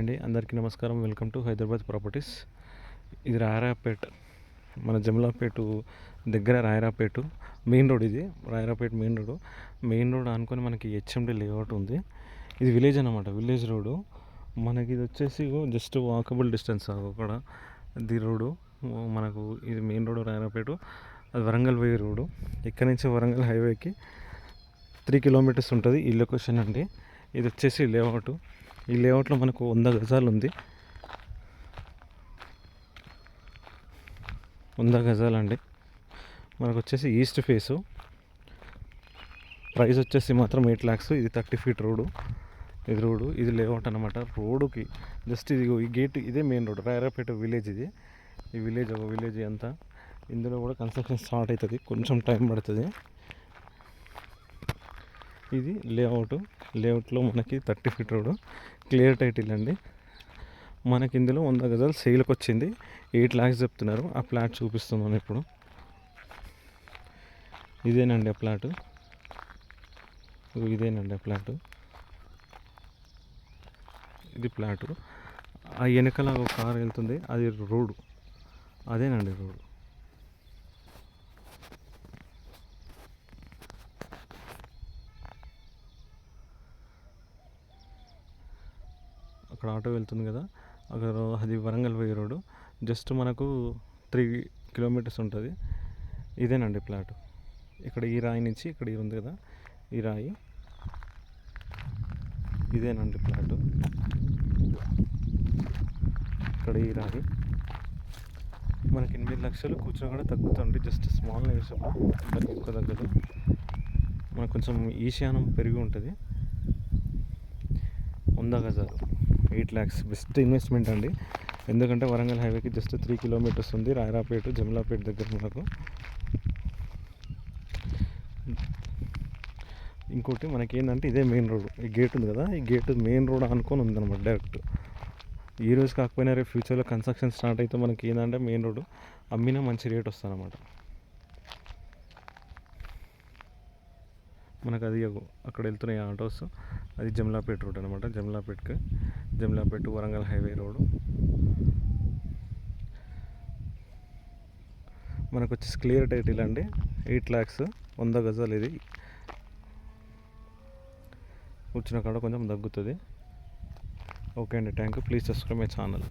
అండి. అందరికీ నమస్కారం. Welcome to Hyderabad properties. ఇది రాయరాపేట్ మన జమలాపేట దగ్గర రాయరాపేట మెయిన్ రోడ్ ఇది. Rayarapeta main road. Main road అనుకొని మనకి హెచ్ఎండి లేఅవుట్ ఉంది. ఇది విలేజ్ అనమాట విలేజ్ రోడ్. మనకి ఇది వచ్చేసి జస్ట్ వాకబుల్ డిస్టెన్స్ అక్కడ. ది రోడ్డు మనకు ఇది మెయిన్ రోడ్ రాయరాపేట. అది వరంగల్ పోయే రోడ్డు ఇక్కడ నుంచి వరంగల్ హైవేకి త్రీ కిలోమీటర్స్ ఉంటుంది ఈ లొకేషన్ అండి. ఇది వచ్చేసి లేఅవుట్. ఈ లేఅవుట్లో మనకు వంద గజాలు ఉంది. వంద గజాలు అండి మనకు వచ్చేసి ఈస్ట్ ఫేసు ప్రైస్ వచ్చేసి మాత్రం ఎయిట్ ల్యాక్స్ ఇది థర్టీ ఫీట్ రోడ్డు ఇది రోడ్డు ఇది లేఅవుట్ అనమాట రోడ్డుకి జస్ట్ ఇది ఈ గేట్ ఇదే మెయిన్ రోడ్ రాయరాపేట విలేజ్ ఇది. ఈ విలేజ్ ఒక విలేజ్ అంతా. ఇందులో కూడా కన్స్ట్రక్షన్ స్టార్ట్ అవుతుంది కొంచెం టైం పడుతుంది. ఇది లేఅవుట్ లేఅవుట్లో మనకి thirty feet road clear title అండి. మనకి ఇందులో వంద గజాలు సేల్కి వచ్చింది ఎయిట్ ల్యాక్స్ చెప్తున్నారు. ఆ ప్లాట్ చూపిస్తున్నాను ఇప్పుడు. ఇదేనండి ఆ ప్లాటు. ఇదేనండి ఆ ప్లాటు. ఇది ప్లాటు. ఆ వెనకాల ఒక కారు వెళ్తుంది. అది రోడ్డు. అదేనండి రోడ్డు. అక్కడ ఆటో వెళ్తుంది కదా అక్కడ అది వరంగల్ పోయే రోడ్డు. జస్ట్ మనకు త్రీ కిలోమీటర్స్ ఉంటుంది. ఇదేనండి ప్లాట్. ఇక్కడ ఈ రాయి నుంచి ఇక్కడ ఇది ఉంది కదా ఈ రాయి. ఇదేనండి ప్లాట్. ఇక్కడ ఈ రాయి. మనకి ఎనిమిది లక్షలు కూర్చొని కూడా తగ్గుతుంది. జస్ట్ స్మాల్ నిమిషం మనకి ఎక్కువ తగ్గదు. మనకు కొంచెం ఈశానం పెరిగి ఉంటుంది. వంద గజాలు. ఎయిట్ ల్యాక్స్ బెస్ట్ ఇన్వెస్ట్మెంట్ అండి. ఎందుకంటే వరంగల్ హైవేకి జస్ట్ త్రీ కిలోమీటర్స్ ఉంది. రాయరాపేట జమలాపేట దగ్గర మనకు. ఇంకోటి మనకి ఏంటంటే ఇదే మెయిన్ రోడ్. ఈ గేట్ ఉంది కదా ఈ గేట్ మెయిన్ రోడ్ అనుకొని ఉందన్నమాట డైరెక్ట్. ఈ రోజు కాకపోయినా రేపు ఫ్యూచర్లో కన్స్ట్రక్షన్ స్టార్ట్ అయితే మనకి ఏంటంటే మెయిన్ రోడ్. అమ్మినా మంచి రేట్ వస్తుంది మనకు అది అక్కడ వెళ్తున్నాయి ఆటోస్. అది జమ్లాపేట్ రోడ్ అనమాట జమ్లాపేట్కి. Jamlapet Warangal highway road. మనకు వచ్చేసి క్లియర్ టైటిల్ అండి ఎయిట్ ల్యాక్స్ వంద గజాలు ఇది. వచ్చిన కాడ కొంచెం తగ్గుతుంది. ఓకే అండి thank you. Please subscribe my channel.